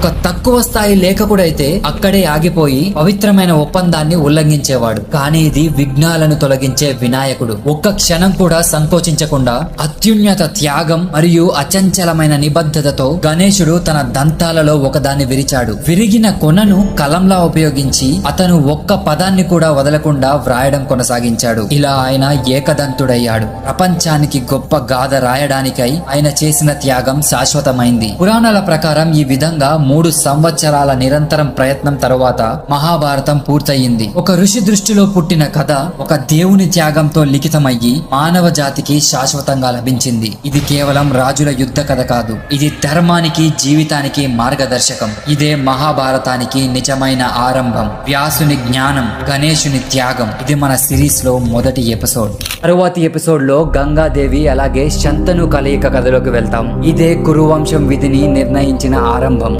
ఒక తక్కువ స్థాయి లేఖకుడైతే అక్కడే ఆగిపోయి పవిత్రమైన ఒప్పందాన్ని ఉల్లంఘించేవాడు. కానీ ఇది విఘ్నాలను తొలగించే వినాయకుడు. ఒక్క క్షణం కూడా సంకోచించకుండా అత్యున్నత త్యాగం మరియు అచంచలమైన నిబద్ధతతో గణేశుడు తన దంతాలలో ఒకదాన్ని విరిచాడు. విరిగిన కొనను కలంలా ఉపయోగించి అతను ఒక్క పదాన్ని కూడా వదలకుండా వ్రాయడం కొనసాగించాడు. ఇలా ఆయన ఏకదంతుడయ్యాడు. ప్రపంచానికి గొప్ప గాథ రాయడానికై ఆయన చేసిన త్యాగం శాశ్వతమైంది. పురాణాల ప్రకారం ఈ విధంగా మూడు సంవత్సరాల నిరంతరం ప్రయత్నం తరువాత మహాభారతం పూర్తయింది. ఒక ఋషి దృష్టిలో పుట్టిన కథ ఒక దేవుని త్యాగంతో లిఖితమయ్యి మానవ జాతికి శాశ్వతంగా లభించింది. ఇది కేవలం రాజుల యుద్ధ కథ కాదు. ఇది ధర్మానికి జీవితానికి మార్గదర్శకం. ఇదే మహాభారతానికి నిజమైన ఆరంభం. వ్యాసుని జ్ఞానం గణేశుని త్యాగం. ఇది మన సిరీస్లో మొదటి ఎపిసోడ్. తరువాతి ఎపిసోడ్లో గంగాదేవి అలాగే శంతను కలయిక కథలోకి వెళ్తాం. ఇదే కురువంశం విధిని నిర్ణయించిన ఆరంభం.